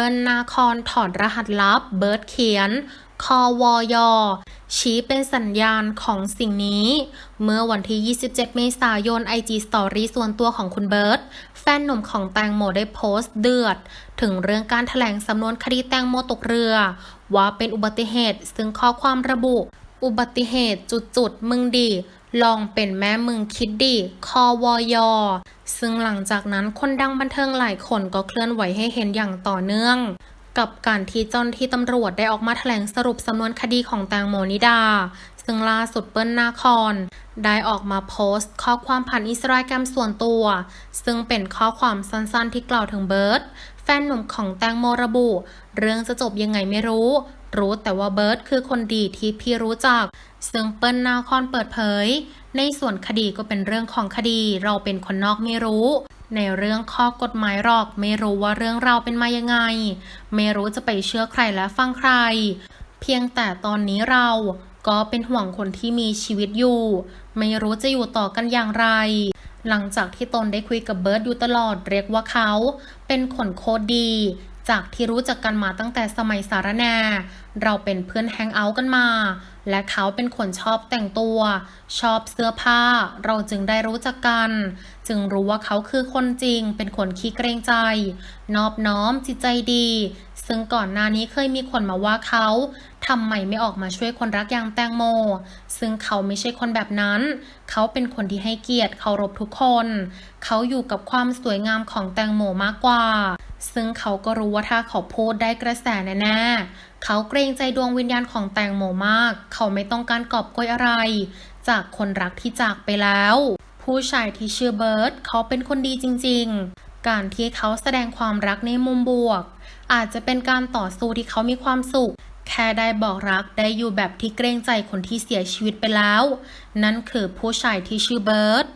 ปิ้ลนาคอนถอดรหัสลับ เบิร์ดเขียน คอวอยอชี้เป็นสัญญาณของสิ่งนี้ เมื่อวันที่ 27 เมษายน IG Story ส่วนตัวของคุณเบิร์ตแฟนหนุ่มของแตงโมได้โพสต์เดือด ถึงเรื่องการถแถลงสำนวนคดีแตงโมตกเรือ ว่าเป็นอุบัติเหตุ ซึ่งข้อความระบุ อุบัติเหตุจุดๆมึงดี ลองเป็นแม่มึงคิดดีคอวอยอ ซึ่งหลังจากนั้นคนดังบันเทิงหลายคนก็เคลื่อนไหวให้เห็นอย่างต่อเนื่อง กับการที่เจ้าหน้าที่ตำรวจได้ออกมาแถลงสรุปสำนวนคดีของแตงโมนิดา ซึ่งล่าสุดเปิ้ลนาคอน ได้ออกมาโพสต์ ข้อความผ่านอินสตาแกรมส่วนตัว ซึ่งเป็นข้อความสั้นๆที่กล่าวถึงเบิร์ตแฟนหนุ่มของแตงโมระบุ เรื่องจะจบยังไงไม่รู้ รู้แต่ว่าเบิร์ตคือคนดีที่พี่รู้จัก ซึ่งเปิ้ลนาคอนเปิดเผย ในส่วนคดีก็เป็นเรื่องของคดีเราเป็นคนนอกไม่รู้ในเรื่องข้อกฎหมายหรอกไม่รู้ว่าเรื่องเราเป็นมายังไง ไม่รู้จะไปเชื่อใครและฟังใคร เพียงแต่ตอนนี้เรา ก็เป็นห่วงคนที่มีชีวิตอยู่ ไม่รู้จะอยู่ต่อกันอย่างไร หลังจากที่ตนได้คุยกับเบิร์ดอยู่ตลอดเรียกว่าเขา เป็นคนโคตรดี จากที่รู้จักกันมาตั้งแต่สมัยสารแหนเราเป็นเพื่อนแฮงเอาท์กันมา และเขาเป็นคนชอบแต่งตัว ชอบเสื้อผ้า เราจึงได้รู้จักกัน จึงรู้ว่าเขาคือคนจริง เป็นคนขี้เกรงใจ นอบน้อมจิตใจดี ซึ่งก่อนหน้านี้เคยมีคนมาว่าเขาทำไมไม่ออกมาช่วยคนรักอย่างแตงโม ซึ่งเขาไม่ใช่คนแบบนั้น เขาเป็นคนที่ให้เกียรติเคารพทุกคน เขาอยู่กับความสวยงามของแตงโมมากกว่า ซึ่งเขาก็รู้ว่าถ้าเขาพูดได้กระแสแน่ๆ เขาเกรงใจดวงวิญญาณของแตงโมมาก เขาไม่ต้องการกอบโกยอะไร จากคนรักที่จากไปแล้ว ผู้ชายที่ชื่อเบิร์ตเขาเป็นคนดีจริงๆ การที่เขาแสดงความรักในมุมบวก อาจจะเป็นการต่อสู้ที่เขามีความสุข แค่ได้บอกรักได้อยู่แบบที่เกรงใจคนที่เสียชีวิตไปแล้ว นั่นคือผู้ชายที่ชื่อเบิร์ต